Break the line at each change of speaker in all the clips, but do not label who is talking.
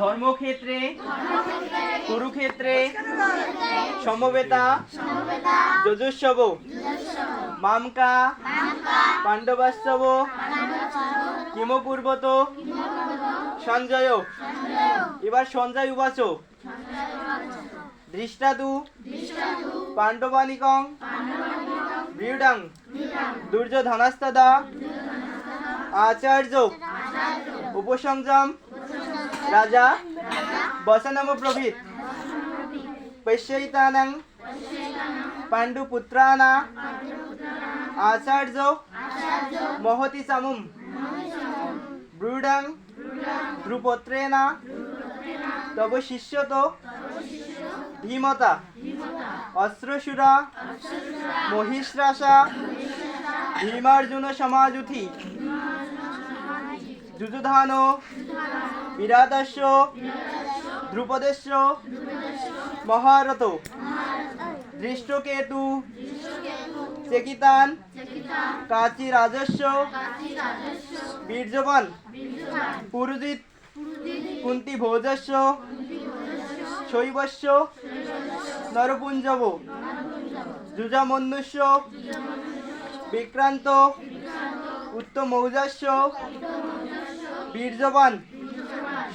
ধর্মক্ষেত্রে, কুরুক্ষেত্রে, সমবেতা যজুস্বব মামকা, পাণ্ডবাস্তব Kim পূর্বত Sanjay. এবার সঞ্জয় উবাচ দৃষ্টাদু পাণ্ডবানিকং বীরডাং, দুর্যোধনাস্তদা আচার্য। উপসংযম রাজা। বসনম প্রভৃত পশ্যৈতানাং। পাণ্ডুপুত্রাণা। আচার্য। মহতি সমুম ব্রুডাং ধ্রুপত্রেণ। তব শিষ্যত। ধীমতা অশ্রুসুরা। মহিষ্রাসা ভীমার্জুন সমাজুথি যুযুধান বিরাটস্য ধ্রুপদস্য মহারথ দৃষ্টকেতু, চেকিতান কাচি রাজস্ব বীর্যবান পুরুজিত কুন্তি ভোজস্য শৈবস্য নরপুঞ্জব যুজামন্যস্য বিক্রান্ত উত্তমৌজাস্য বীর্যবান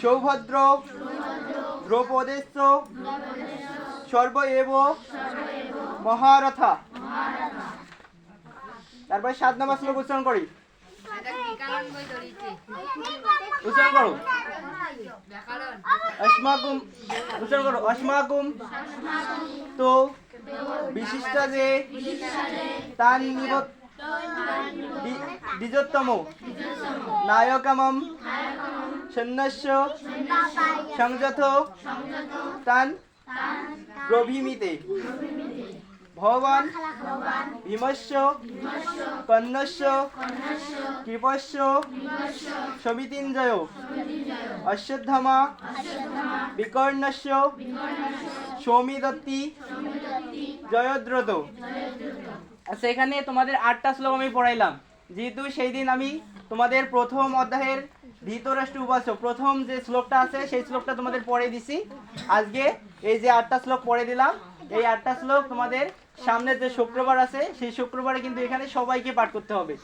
সৌভদ্র দ্রৌপদেশ্য সর্ব এব মহারথা। তারপরে সাত নম্বর শ্লোক উচ্চারণ করি। উচ্চারণ করো। অস্মাকুম উচ্চারণ করো। অস্মাকুম তো বিশিষ্ট যে তান নিবত দি- দ্বিজোত্তম। নায়কমম। সন্ন্যাস্য সংযথ। তান। প্রভীমিতে। ভগবান। ভীমস্য। কন্নস্য। কৃপস্য। সমিতিঞ্জয় অশ্বত্থমা। বিকর্ণস্য। সৌমিদত্তি। জয়দ্রত আচ্ছা এখানে তোমাদের আটটা শ্লোক আমি পড়াইলাম। যেহেতু সেই দিন আমি তোমাদের প্রথম অধ্যায়ের ধৃতরাষ্ট্র উপাস্য, প্রথম যে শ্লোকটা আছে, সেই শ্লোকটা তোমাদের পড়ে দিছি। আজকে এই যে আটটা শ্লোক পড়ে দিলাম, এই আটটা শ্লোক তোমাদের সামনে যে শুক্রবার আছে, সেই শুক্রবারে কিন্তু এখানে সবাইকে পাঠ করতে হবে।